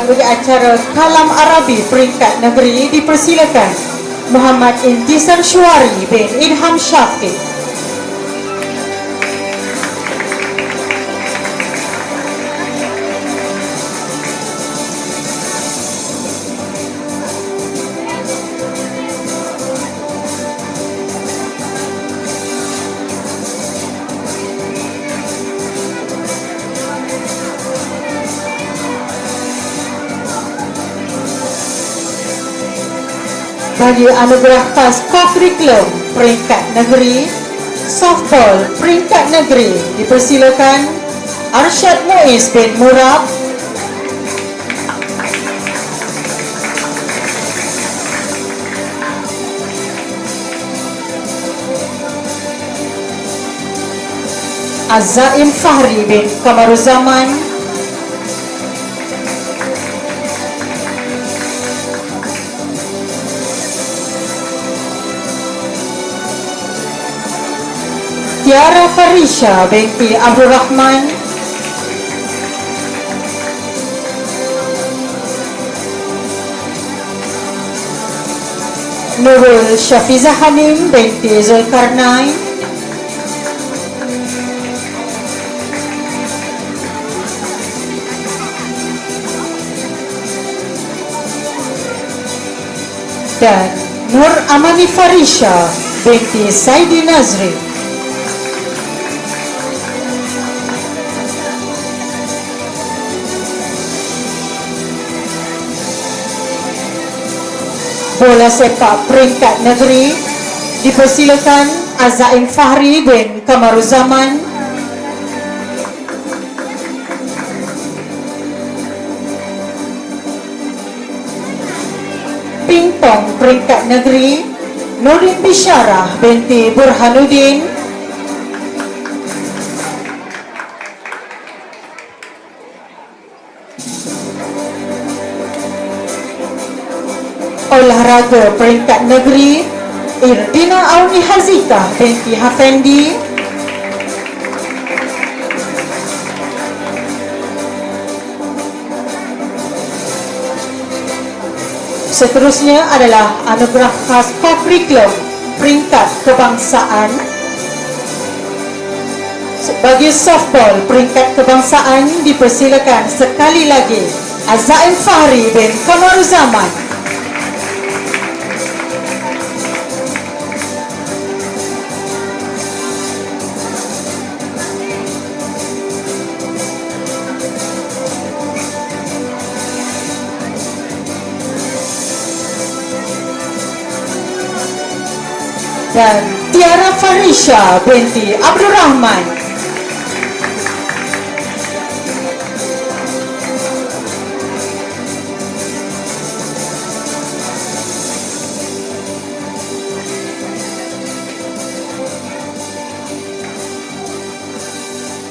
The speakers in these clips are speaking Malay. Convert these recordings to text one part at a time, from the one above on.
bagi acara Kalam Arabi peringkat negeri dipersilakan Muhammad Intisar Syuari bin Ilham Syafiq. Bagi anugerah khas co-curriculum peringkat negeri softball peringkat negeri. Dipersilakan Arsyad Muiz bin Murab Azaim Fahri bin Kamaruzaman Tiara Farisha binti Abdul Rahman Nurul Syafiza Hanim binti Zulkarnain dan Nur Amani Farisha binti Saidi Nazri bola sepak peringkat negeri dipersilakan Azaim Fahri bin Kamaruzaman. Pingpong peringkat negeri Nurin Bisyarah binti Burhanuddin olahraga peringkat negeri Irdina Auni Hazita. Binti Hafendi. Seterusnya adalah anugerah khas Curriculum peringkat kebangsaan. Bagi softball peringkat kebangsaan dipersilakan sekali lagi Azaim Fahri bin Kamaruzaman dan Tiara Farisha binti Abdul Rahman.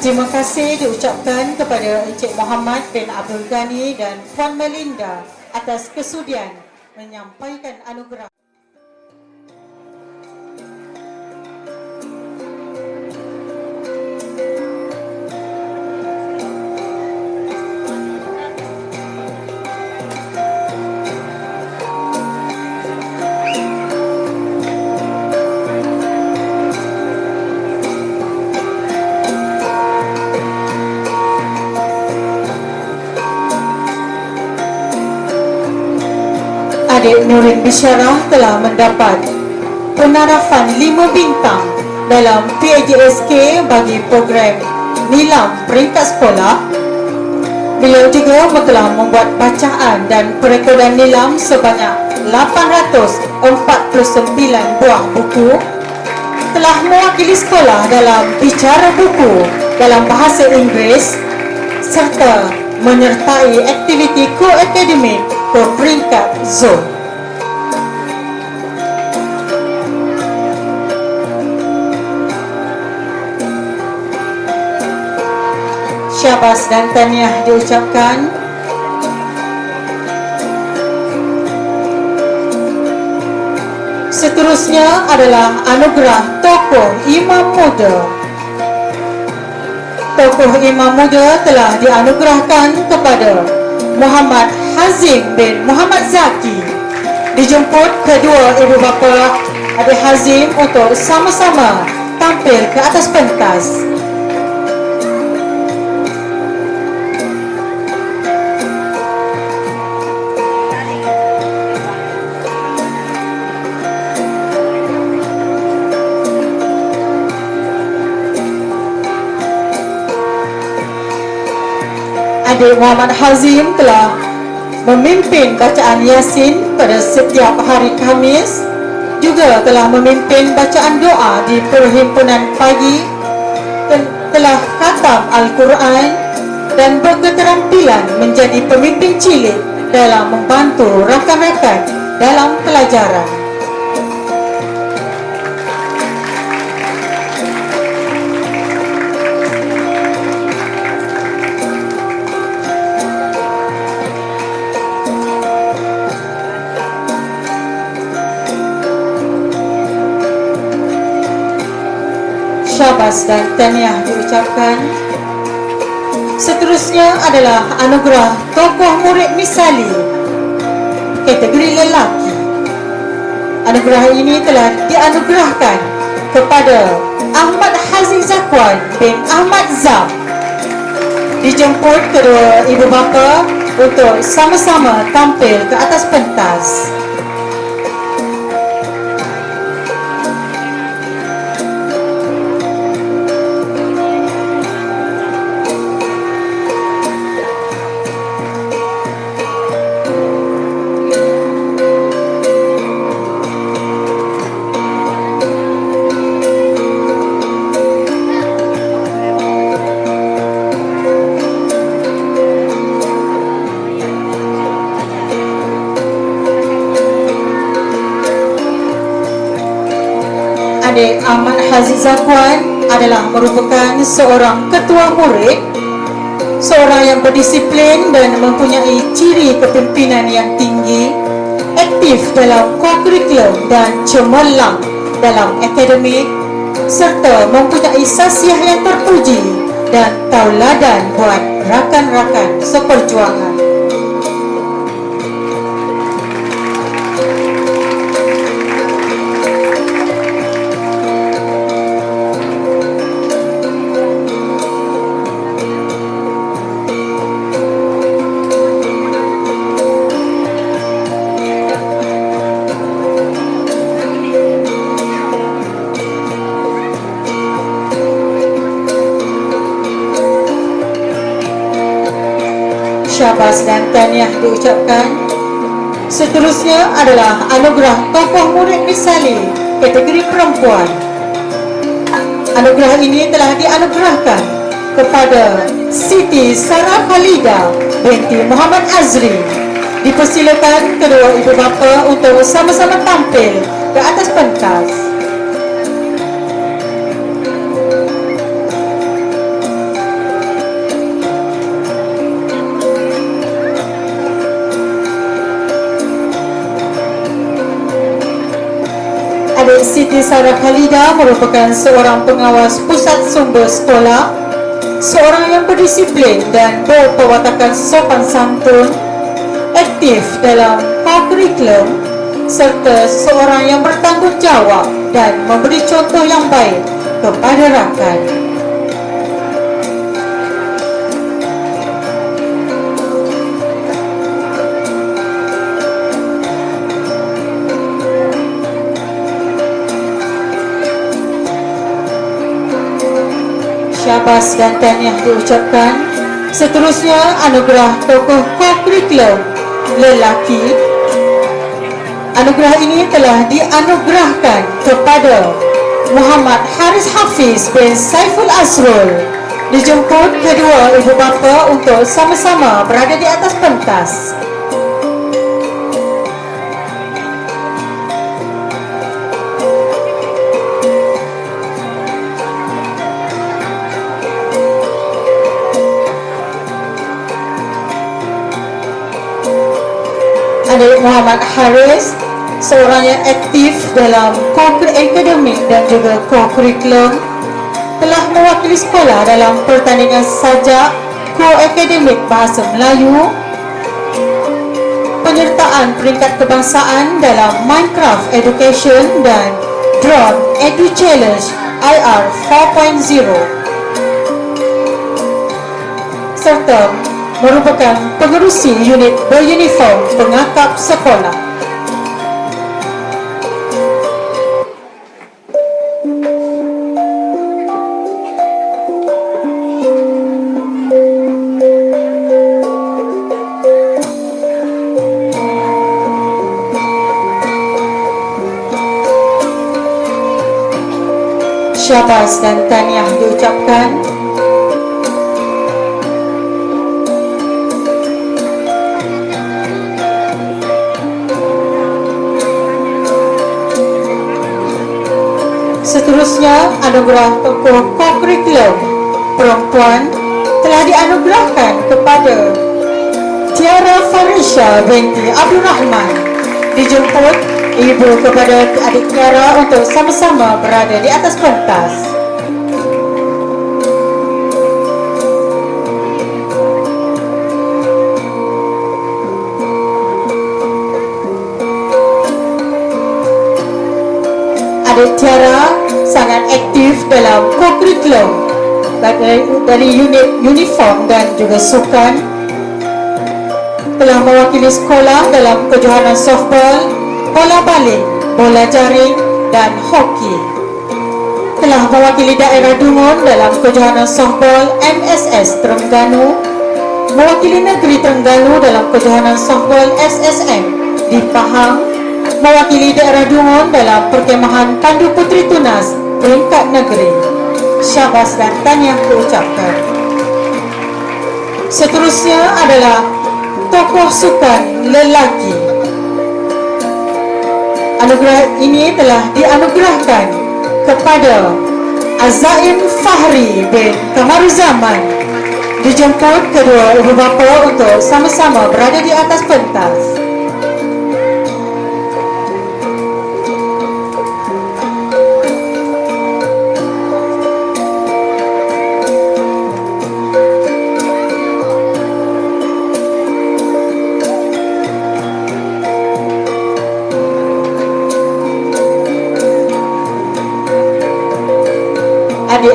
Terima kasih diucapkan kepada Encik Muhammad bin Abdul Ghani dan Puan Melinda atas kesudian menyampaikan anugerah. Adik Nurin Bisyarah telah mendapat penarafan 5 bintang dalam PAJSK bagi program Nilam Peringkat Sekolah. Beliau juga telah membuat bacaan dan perekodan nilam sebanyak 849 buah buku telah mewakili sekolah dalam bicara buku dalam bahasa Inggeris serta menyertai aktiviti ko-akademik ke peringkat zon. Syabas dan tahniah diucapkan Seterusnya adalah anugerah tokoh imam muda Tokoh imam muda telah dianugerahkan kepada Muhammad Hazim bin Muhammad Zaki. Dijemput kedua ibu bapa adik Hazim untuk sama-sama tampil ke atas pentas. Adik Muhammad Hazim telah memimpin bacaan Yasin pada setiap hari Khamis juga telah memimpin bacaan doa di perhimpunan pagi telah khatam Al-Quran dan berketerampilan menjadi pemimpin cilik dalam membantu rakan-rakan dalam pelajaran. Syabas dan tahniah diucapkan. Seterusnya adalah anugerah tokoh murid misali kategori lelaki. Anugerah ini telah dianugerahkan kepada Ahmad Haziq Zakwan bin Ahmad Zam. Dijemput kedua ibu bapa untuk sama-sama tampil ke atas pentas. Adik Ahmad Haziz Zakwan adalah merupakan seorang ketua murid seorang yang berdisiplin dan mempunyai ciri kepimpinan yang tinggi aktif dalam co-curriculum dan cemerlang dalam akademik serta mempunyai sasiah yang terpuji dan tauladan buat rakan-rakan seperjuangan syabas dan tahniah diucapkan. Seterusnya adalah anugerah tokoh murid misali kategori perempuan. Anugerah ini telah dianugerahkan kepada Siti Sarah Khalida binti Muhammad Azri. Dipersilakan kedua ibu bapa untuk sama-sama tampil ke atas pentas. Siti Sarah Khalida merupakan seorang pengawas pusat sumber sekolah, seorang yang berdisiplin dan berperwatakan sopan santun, aktif dalam co-curriculum serta seorang yang bertanggungjawab dan memberi contoh yang baik kepada rakan. Syabas dan tahniah diucapkan. Seterusnya anugerah tokoh co-curriculum lelaki. Anugerah ini telah dianugerahkan kepada Muhammad Haris Hafiz bin Saiful Azrul. Dijemput kedua ibu bapa untuk sama-sama berada di atas pentas. Adik Muhammad Haris seorang yang aktif dalam co-curriculum akademik dan juga co-curriculum telah mewakili sekolah dalam pertandingan sajak co-akademik bahasa Melayu penyertaan peringkat kebangsaan dalam Minecraft Education dan Drone Edu Challenge IR 4.0 serta merupakan pengerusi unit beruniform pengakap sekolah. Syabas dan tahniah diucapkan Seterusnya, anugerah tokoh kokurikulum perempuan telah dianugerahkan kepada Tiara Farisha binti Abdul Rahman dijemput ibu kepada adik Tiara untuk sama-sama berada di atas pentas. Sangat aktif dalam kokurikulum dari, dari unit uniform dan juga sukan. Telah mewakili sekolah dalam kejohanan softball, bola baling, bola jaring dan hoki. Telah mewakili daerah Dungun dalam kejohanan softball MSS Terengganu, mewakili negeri Terengganu dalam kejohanan softball SSM di Pahang, mewakili daerah Dungun dalam perkemahan Pandu Putri Tunas peringkat negeri. Syabas dan tahniah diucapkan. Seterusnya adalah tokoh sukan lelaki. Anugerah ini telah dianugerahkan kepada Azaim Fahri bin Kamaruzaman dijemput kedua ibu bapa untuk sama-sama berada di atas pentas.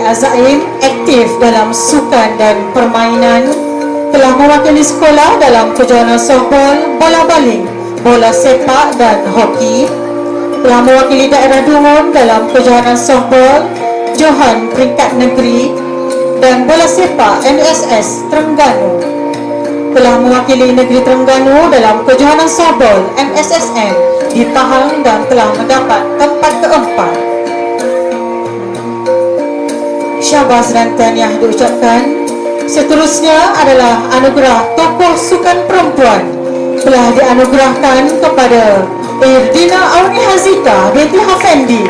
Azaim aktif dalam sukan dan permainan. Telah mewakili sekolah dalam kejohanan softball, bola baling, bola sepak dan hoki. Telah mewakili daerah Dungun dalam kejohanan softball, Johan peringkat negeri dan bola sepak NSS Terengganu. Telah mewakili negeri Terengganu dalam kejohanan softball MSSM di Pahang dan telah mendapat tempat keempat syabas dan tahniah diucapkan. Seterusnya adalah anugerah tokoh sukan perempuan telah dianugerahkan kepada Irdina Auni Hazita binti Hafendi.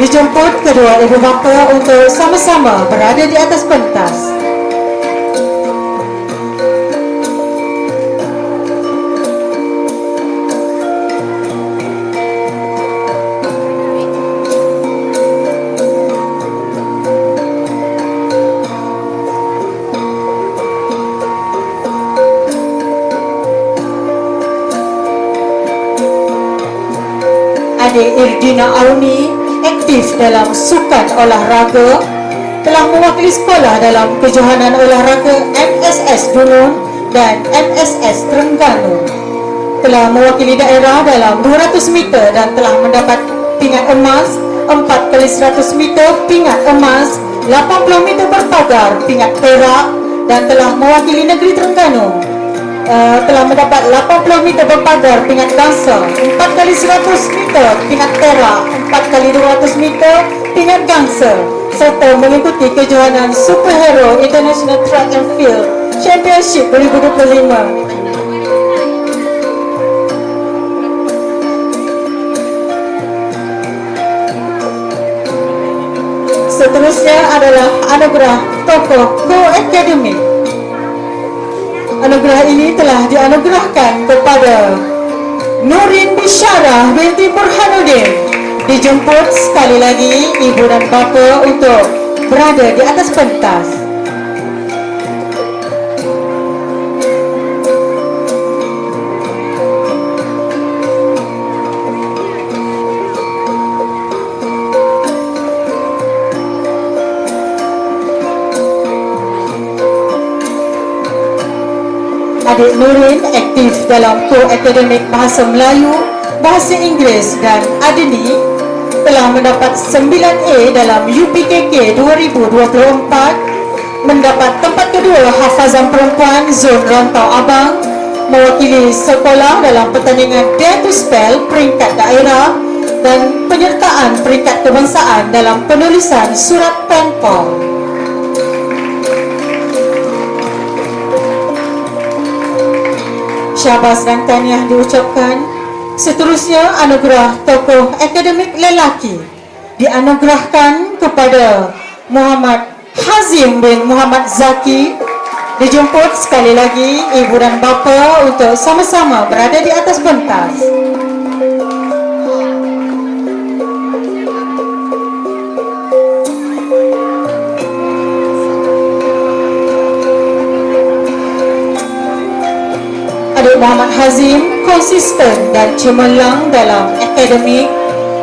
Dijemput kedua ibu bapa untuk sama-sama berada di atas pentas. Adik Irdina Auni aktif dalam sukan olahraga telah mewakili sekolah dalam kejohanan olahraga MSS Dungun dan MSS Terengganu. Telah mewakili daerah dalam 200 meter dan telah mendapat pingat emas 4 kali 100 meter pingat emas 80 meter berpagar pingat perak dan telah mewakili negeri Terengganu uh, telah mendapat 80 meter berpagar pingat gangsa 4 kali 100 meter pingat perak 4 kali 200 meter pingat gangsa serta mengikuti kejohanan Superhero International Track and Field Championship 2025 Seterusnya adalah anugerah tokoh Go Academy Anugerah ini telah dianugerahkan kepada Nurin Bishara binti Burhanuddin. Dijemput sekali lagi ibu dan bapa untuk berada di atas pentas Adik Nurin aktif dalam ko-akademik Bahasa Melayu, Bahasa Inggeris dan Adeni telah mendapat 9A dalam UPKK 2024 mendapat tempat kedua hafazan perempuan zon rantau abang mewakili sekolah dalam pertandingan Dare to Spell peringkat daerah dan penyertaan peringkat kebangsaan dalam penulisan surat penpal. Syabas dan tahniah diucapkan. Seterusnya anugerah tokoh akademik lelaki dianugerahkan kepada Muhammad Hazim bin Muhammad Zaki dijemput sekali lagi ibu dan bapa untuk sama-sama berada di atas pentas. Muhammad Hazim konsisten dan cemerlang dalam akademik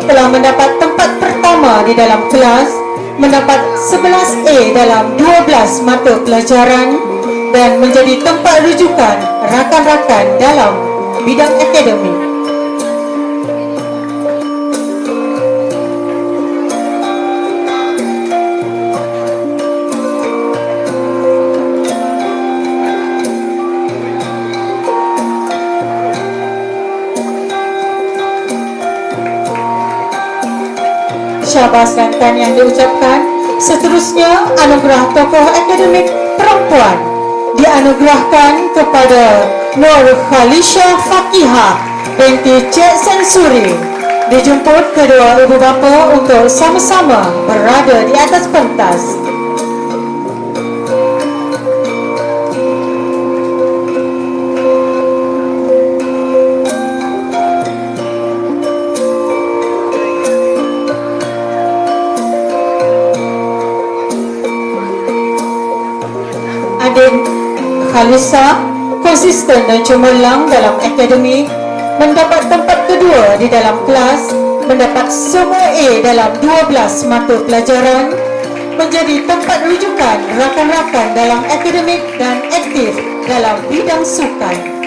telah mendapat tempat pertama di dalam kelas mendapat 11A dalam 12 mata pelajaran dan menjadi tempat rujukan rakan-rakan dalam bidang akademik. Syabas dan tahniah diucapkan. Seterusnya, anugerah tokoh akademik perempuan dianugerahkan kepada Nur Khalisha Fakihah binti Cik Sensuri. Dijemput kedua ibu bapa untuk sama-sama berada di atas pentas. Khalisa konsisten dan cemerlang dalam akademik mendapat tempat kedua di dalam kelas mendapat semua A dalam 12 mata pelajaran menjadi tempat rujukan rakan-rakan dalam akademik dan aktif dalam bidang sukan.